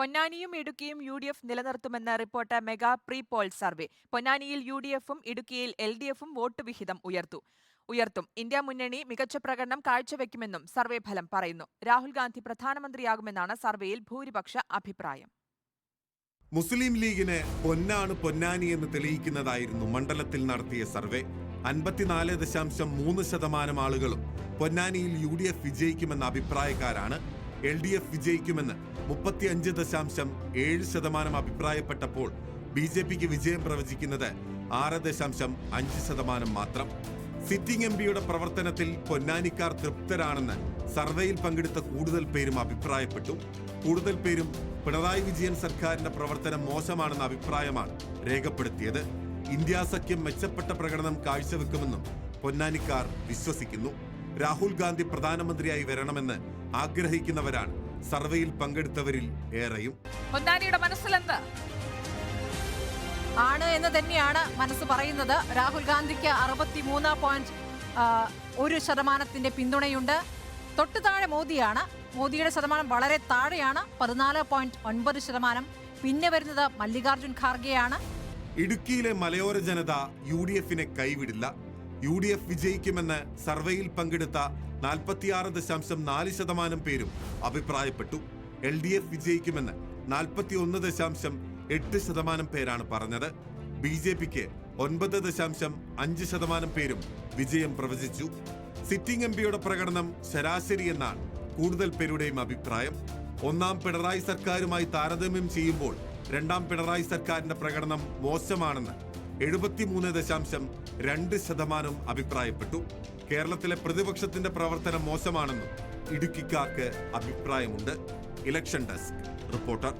പൊന്നാനിയും ഇടുക്കിയും U D F നിലനിർത്തുമെന്ന് report mega pre poll survey. പൊന്നാനിയിൽ U D എഫും ഇടുക്കിയിൽ എൽ ഡി എഫും വോട്ട് വിഹിതം ഉയർത്തു. ഉയർത്തും. ഇന്ത്യ മുന്നണി മികച്ച പ്രകടനം കാഴ്ചവെക്കുമെന്നും സർവേ ഫലം പറയുന്നു. രാഹുൽ ഗാന്ധി പ്രധാനമന്ത്രിയാകുമെന്നാണ് സർവേയിൽ ഭൂരിപക്ഷ അഭിപ്രായം. മുസ്ലിം ലീഗിന് പൊന്നാണ് പൊന്നാനി എന്ന് തെളിയിക്കുന്നതായിരുന്നു മണ്ഡലത്തിൽ നടത്തിയ സർവേ. അൻപത്തിനാല് ദശാംശം മൂന്ന് ശതമാനം ആളുകളും പൊന്നാനിയിൽ യു ഡി എഫ് വിജയിക്കുമെന്ന അഭിപ്രായക്കാരാണ് എൽ ഡി എഫ് വിജയിക്കുമെന്ന് മുപ്പത്തിയഞ്ച് ദശാംശം ഏഴ് ശതമാനം അഭിപ്രായപ്പെട്ടപ്പോൾ ബി ജെ പിക്ക് വിജയം പ്രവചിക്കുന്നത് ആറ് ദശാംശം അഞ്ച് ശതമാനം മാത്രം. സിറ്റിംഗ് എം പിയുടെ പ്രവർത്തനത്തിൽ പൊന്നാനിക്കാർ തൃപ്തരാണെന്ന് സർവേയിൽ പങ്കെടുത്ത കൂടുതൽ പേരും അഭിപ്രായപ്പെട്ടു. കൂടുതൽ പേരും പിണറായി വിജയൻ സർക്കാരിന്റെ പ്രവർത്തനം മോശമാണെന്ന അഭിപ്രായമാണ് രേഖപ്പെടുത്തിയത്. ഇന്ത്യ സഖ്യം മെച്ചപ്പെട്ട പ്രകടനം കാഴ്ചവെക്കുമെന്നും പൊന്നാനിക്കാർ വിശ്വസിക്കുന്നു. രാഹുൽ ഗാന്ധി പ്രധാനമന്ത്രിയായി വരണമെന്ന് ആഗ്രഹിക്കുന്നവരാണ്. സർവേയിൽ പങ്കെടുത്തവരിൽ ഏറെയും. പൊന്നാനിയുടെ മനസ്സിലെന്ത്? ആണ് എന്ന് തന്നെയാണ് മനസ്സ് പറയുന്നത്. രാഹുൽ ഗാന്ധിക്ക് അറുപത്തിമൂന്ന് പോയിന്റ് ഒരു ശതമാനത്തിന്റെ പിന്തുണയുണ്ട്. തൊട്ടു താഴെ മോദിയാണ്. മോദിയുടെ ശതമാനം വളരെ താഴെയാണ്. പതിനാല് പോയിന്റ് ഒൻപത് ശതമാനം. പിന്നെ വരുന്നത് മല്ലികാർജുൻ ഖാർഗെയാണ്. ഇടുക്കിയിലെ മലയോര ജനത യു ഡി എഫിനെ കൈവിടില്ല. യു ഡി എഫ് വിജയിക്കുമെന്ന് സർവേയിൽ പങ്കെടുത്ത നാൽപ്പത്തിയാറ് ദശാംശം നാല് ശതമാനം പേരും അഭിപ്രായപ്പെട്ടു. എൽ ഡി എഫ് വിജയിക്കുമെന്ന് നാൽപ്പത്തി ഒന്ന് ദശാംശം എട്ട് ശതമാനം പേരാണ് പറഞ്ഞത്. ബി ജെ പിക്ക് ഒൻപത് ദശാംശം അഞ്ച് ശതമാനം പേരും വിജയം പ്രവചിച്ചു. സിറ്റിംഗ് എം പിയുടെ പ്രകടനം ശരാശരി എന്നാണ് കൂടുതൽ പേരുടെയും അഭിപ്രായം. ഒന്നാം പിണറായി സർക്കാരുമായി താരതമ്യം ചെയ്യുമ്പോൾ രണ്ടാം പിണറായി സർക്കാരിന്റെ പ്രകടനം മോശമാണെന്ന് എഴുപത്തിമൂന്ന് ദശാംശം രണ്ട് ശതമാനം അഭിപ്രായപ്പെട്ടു. കേരളത്തിലെ പ്രതിപക്ഷത്തിന്റെ പ്രവർത്തനം മോശമാണെന്നും ഇടുക്കിക്കാർക്ക് അഭിപ്രായമുണ്ട്. Election desk reporter